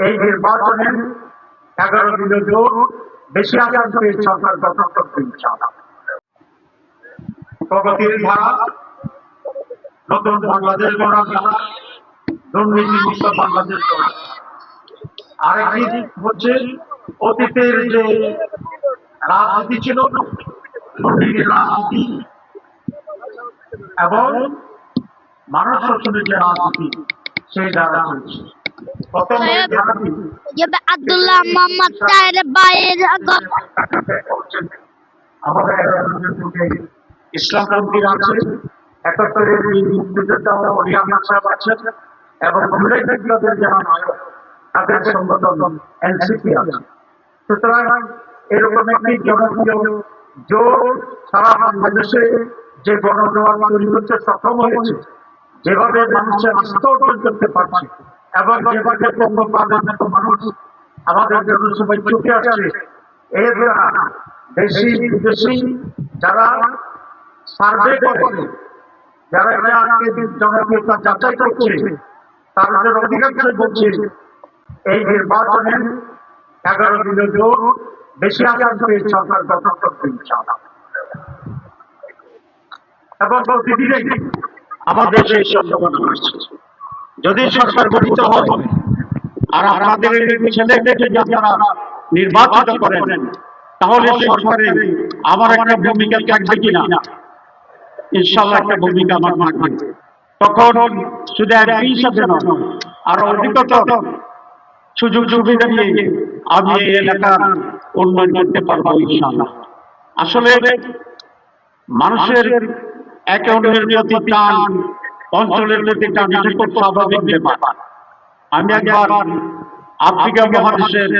এই নির্বাচনে এগারো দিনে জোর বেশি আসন পেয়ে সরকার গঠন করতে ইনশাআল্লাহ প্রগতির ধারা নতুন বাংলাদেশ গড়ার ধারা দুর্নীতি মুক্ত বাংলাদেশ গড়া আরেকটি হচ্ছে অতীতের যে রাজনীতি ছিল, দুর্নীতির রাজনীতি এবং মানুষ শোষণের যে রাজনীতি, সেই দ্বারা চলছে আব্দুল্লাহ মোহাম্মদ তাহের বাইয়ের আমাদের ইসলামপন্থীরা আছে এই সাহেব আছেন এবং যারা নায়ক তাদের সংগঠন এনসিপি আছে। সুতরাং এরকম একটি জনপ্রিয় জোট সারা বাংলাদেশে যে গণজোয়ার তৈরি করতে সক্ষম হয়েছে যেভাবে মানুষের আস্থা অর্জন করতে পারছে এবং মানুষ আমাদের জন্য সবাই চুকে আসছে এর দ্বারা দেশি বিদেশি যারা সার্ভে করে যারা জনপ্রিয়তা যাচাই করছে তাদের অধিকাংশ বলছে এই নির্বাচনে এগারো দিনে জোর বেশি আসন পেয়ে সরকার গঠন করতে এবং প্রতিদিনে আমাদের সেই সম্ভাবনা আসছে যদি সরকার গঠিত হয়, আর আপনাদের ছেলেকে যদি নির্বাচিত করেন, তাহলে সরকারে আমার একটা ভূমিকা থাকবে কিনা? ইনশাল্লাহ একটা ভূমিকা আমার থাকবে তখন শুধু একই হিসাবে নয়, আরও অধিকতর সুযোগ সুবিধা নিয়ে আমি এই এলাকার উন্নয়ন করতে পারব ইনশাল্লাহ আসলে মানুষের একে অন্যের প্রতি টান অঞ্চলের প্রতি টান এটা স্বাভাবিক ব্যাপার। আমি একবার আফ্রিকা মহাদেশের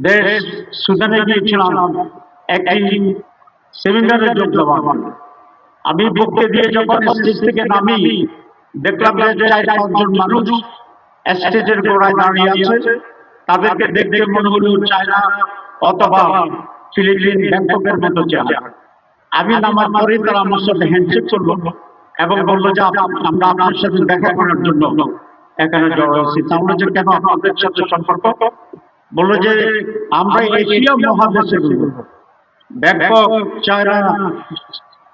দেশ সুদানে গিয়েছিলাম, একটি সেমিনারে যোগ দেওয়ার আমি বক্তে দিয়ে যখন স্টেজ থেকে নামি, দেখলাম যে পাঁচজন মানুষ স্টেজের গোড়ায় দাঁড়িয়ে আছে। তাদেরকে দেখতে মনে হলো চায়না অথবা ফিলিপিন, ব্যাংককের মতো চেহারা। আমি নামার পরে তারা আমার সাথে হ্যান্ডশেক করল। এবং বলল যে আমরা আপনার সাথে দেখা করার জন্য। এখানে জড়ো হয়েছি। তাহলে যে কেন আপনাদের সাথে সম্পর্ক? বলল যে আমরা এশিয়া মহাদেশে ব্যাংকক চায়না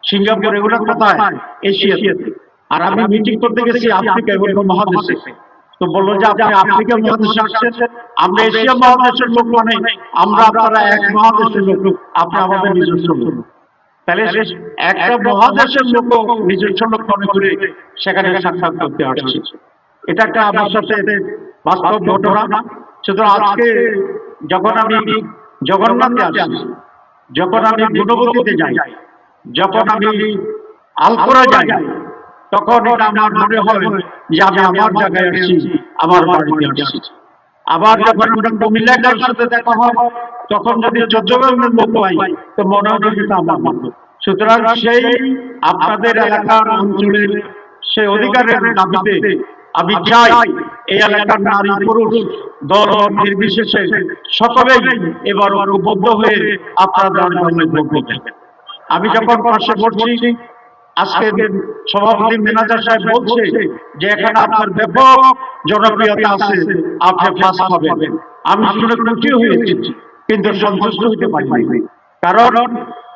সিঙ্গাপুর এগুলো কোথায়? এশিয়াতে। আর আমি মিটিং করতে গেছি আফ্রিকা এবং মহাদেশে। তো বলল যে আপনি আফ্রিকা মহাদেশে আসছেন। আমরা এশিয়া মহাদেশের লোক মানে আমরা আপনারা এক মহাদেশের লোক। আপনি আমাদের নিজস্ব লোক। তাহলে একটা মহাদেশের লোক নিজস্ব লোক মনে করে সেখানে সাক্ষাৎ করতে আসছে। এটা একটা আমার সাথে বাস্তব ঘটনা। সুতরাং আজকে যখন আমি জগন্নাথে আসি যখন আমি গুণবতীতে যাই যখন আমি আলপোরা যাই তখন আমার মনে হয় যে আমি আমার জায়গায় আসছি আমার বাড়িতে আসছি। আবার যখন আমরা কুমিল্লার সাথে দেখা হয়, তখন যদি চট্টগ্রামের লোক পাই, তো মনে হয় যে এটা আমার মতো সুতরাং সেই আপনাদের এলাকার অঞ্চলের সেই অধিকারের দাবিতে আমি চাই, এই এলাকার নারী পুরুষ, দল মত নির্বিশেষে সকলেই এবার ঐক্যবদ্ধ হয়ে আপনারা আমি যখন পাশে পড়ছি আজকে সভাপতি ম্যানেজার সাহেব বলছে যে এখানে আপনার ব্যাপক জনপ্রিয়তা আছে। আপনি ফাঁস পাবেন। আমি শুনে খুশি হয়েছি। কিন্তু সন্তুষ্ট হতে পারি কারণ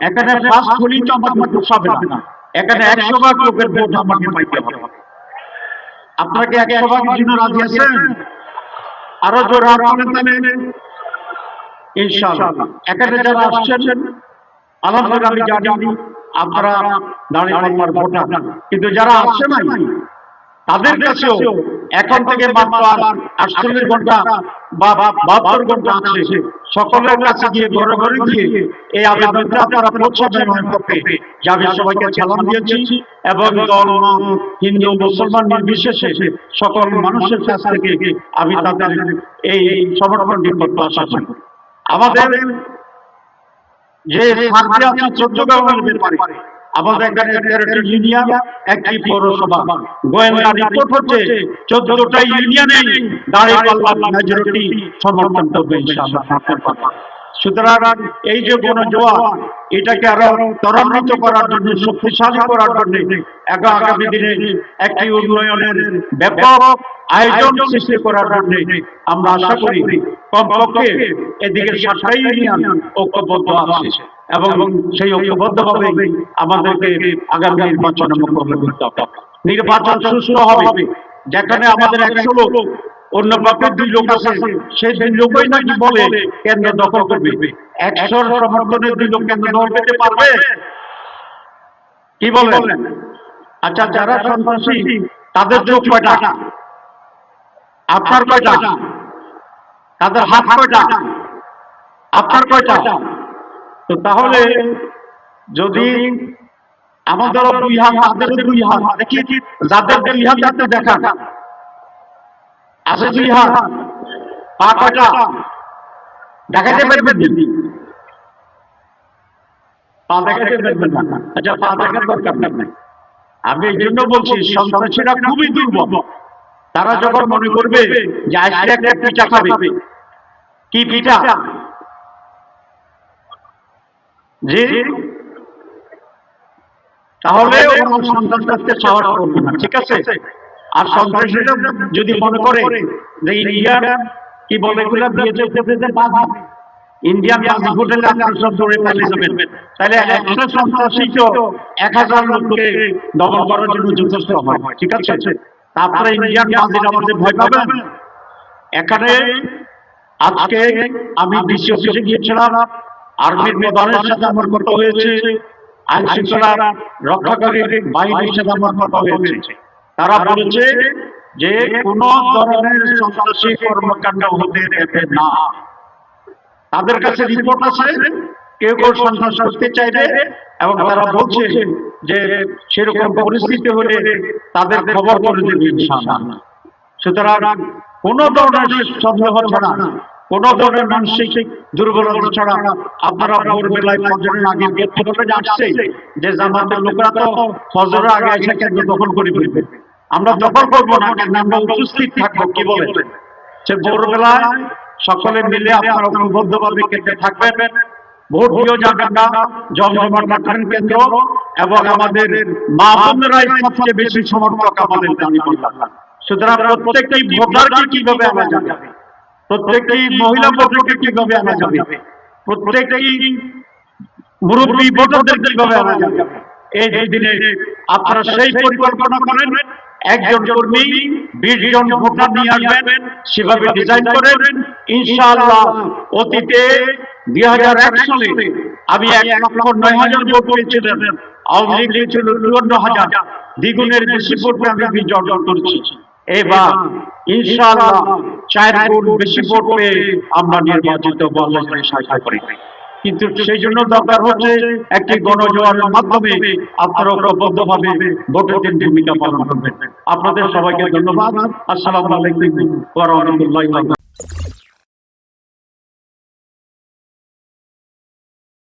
এখানে ফার্স্ট হলেই তো আমাকে পোষাবে না। এখানে একশো ভাগ লোকের ভোট আমাকে পাইতে হবে। আপনাকে একশো ভাগের জন্য রাজি আছেন আরও জোর আপনার তাহলে ইনশাআল্লাহ। এখানে যারা আসছেন আলহামদুলিল্লাহ আমি জানি। আপনারা দাঁড়িয়ে ভোটার। কিন্তু যারা আসছে নাই তাদের কাছেও এখন থেকে মাত্র আটচল্লিশ ঘণ্টা বা বাহাত্তর ঘণ্টা আছে। সকলের কাছে গিয়ে ঘরে ঘরে গিয়ে এই আবেদনটা আপনারা পৌঁছাবেন আমার পক্ষে যে আমি সবাইকে সালাম দিয়েছি এবং দল হিন্দু মুসলমান নির্বিশেষে সকল মানুষের কাছ থেকে আমি তাদের এই সমর্পণটি করতে আশা করি আমাদের যে সার্ভে আছে চট্টগ্রামের ব্যাপারে আমাদের এখানে তেরোটি ইউনিয়ন, একটি পৌরসভা গোয়েন্দা রিপোর্ট হচ্ছে, চোদ্দটা ইউনিয়নে দাঁড়িয়ে পাল্লার মেজরিটি সমর্থন করবে ইনশাআল্লাহ। সুতরাং এই যে গণজোয়ার এটাকে আরও ত্বরান্বিত করার জন্য, শক্তিশালী করার জন্য আগামী দিনে একটি উন্নয়নের ব্যাপক আয়োজন সৃষ্টি করার জন্য আমরা আশা করি কমপক্ষে এদিকে ঐক্যবদ্ধ আছে এবং সেই ঐক্যবদ্ধভাবে আমাদেরকে আগামী নির্বাচনে মোকাবিলা নির্বাচন সুষ্ঠু হবে, যেখানে আমাদের একশো লোক অন্য পক্ষের দুই লোক আছে সেই দুই লোকই নাকি বলে কেন্দ্র দখল করবে? একশোর সমর্থনের দুই লোক কেন্দ্র দখল পেতে পারবে? কি বলেন? আচ্ছা যারা সন্ত্রাসী তাদের চোখ কয়টা? আপনার কয়টা? তাদের হাত কয়টা? আপনার কয়টা? তো তাহলে যদি আমাদেরও দুই হাত তাদেরও দুই হাত দেখি যাদের দুই হাত যাতে দেখা আছে দুই হাত পা কয়টা দেখাতে পারবেন পা দেখাতে পারবেন না। আচ্ছা পা দেখার দরকার নেই। আমি এই জন্য বলছি সন্ত্রাসীরা খুবই দুর্বল। তারা যখন মনে করবে যে আজকে একটা পিঠা খাবে কি পিঠা? জি? তাহলে করতে সাহস করবে না ঠিক আছে। আর সন্ত্রাসীরা যদি মনে করে যে ইন্ডিয়ান কি বলে এগুলা দিয়ে চলতে ইন্ডিয়ান বাজি হোটেলে আপনার সব যাবেন। তাহলে একশো সন্ত্রাসী তো এক হাজার লোককে দমন করার জন্য যথেষ্ট হয়। ঠিক আছে? তারপরে ইন্ডিয়ান বাজির আমাদের ভয় পাবেন এখানে আজকে আমি ডিসি অফিসে গিয়েছিলাম। আর্মির প্রধানের সাথে আমার কথা হয়েছে। আইন শৃঙ্খলা রক্ষাকারী বাহিনীর সাথে আমার কথা হয়েছে। তারা বলেছে যে কোন ধরনের সন্ত্রাসী কর্মকাণ্ড হতে দেবে না। তাদের কাছে রিপোর্ট আছে, কেউ কেউ সন্ত্রাস করতে চাইবে এবং তারা বলছে যে সেরকম পরিস্থিতি হলে তাদের খবর করে দেবে সুতরাং কোন ধরনের সন্দেহ ছাড়া, কোন ধরনের মানসিক দুর্বলতা ছাড়া আপনারা ভোরবেলায় ফজরের আগে গেট থেকে আসছে যে জামাতের লোকরা তো ফজরের আগে এসে কেন্দ্র দখল করে ফেলবে। আমরা দখল করব না কেন আমরা উপস্থিত থাকব কি বলে সে ভোরবেলায় সকলে মিলে আপনারা ঐক্যবদ্ধভাবে কেন্দ্রে থাকবেন। ভোট দিয়েও যাবেন না জমজমাট রাখবেন কেন্দ্র এবং আমাদের মা বোনেরাই সবচেয়ে বেশি সমর্থক আমাদের দাবি করলাম। সুতরাং প্রত্যেকটি ভোটারকে কীভাবে আনা যাবে? প্রত্যেকটি মহিলা ভোটারকে কীভাবে আনা যাবে? প্রত্যেকটি মুরব্বী ভোটারদের কীভাবে আনা যাবে? এই দিনে আপনারা সেই পরিকল্পনা করেন? একজন কর্মী বিশ জন ভোটার নিয়ে আসবেন সেভাবে ডিজাইন করেন। ইনশাআল্লাহ অতীতে দুই হাজার এক সালে আমি এক লক্ষ নয় হাজার ভোট পেয়েছিলাম। আওয়ামী লীগ পেয়েছিল চুয়ান্ন হাজার। দ্বিগুণের বেশি ভোট আমি বিজয় অর্জন করেছি। এবার ইনশাআল্লাহ চার গুণ বেশি ভোট পেয়ে আমরা নির্বাচিত বলা সাহায্য করি কিন্তু সেই জন্য দরকার হচ্ছে একটি গণজোয়ার মাধ্যমে আপনারা ঐক্যবদ্ধভাবে ভোটের দিন ভূমিকা পালন করবেন। আপনাদের সবাইকে ধন্যবাদ। আসসালামু আলাইকুম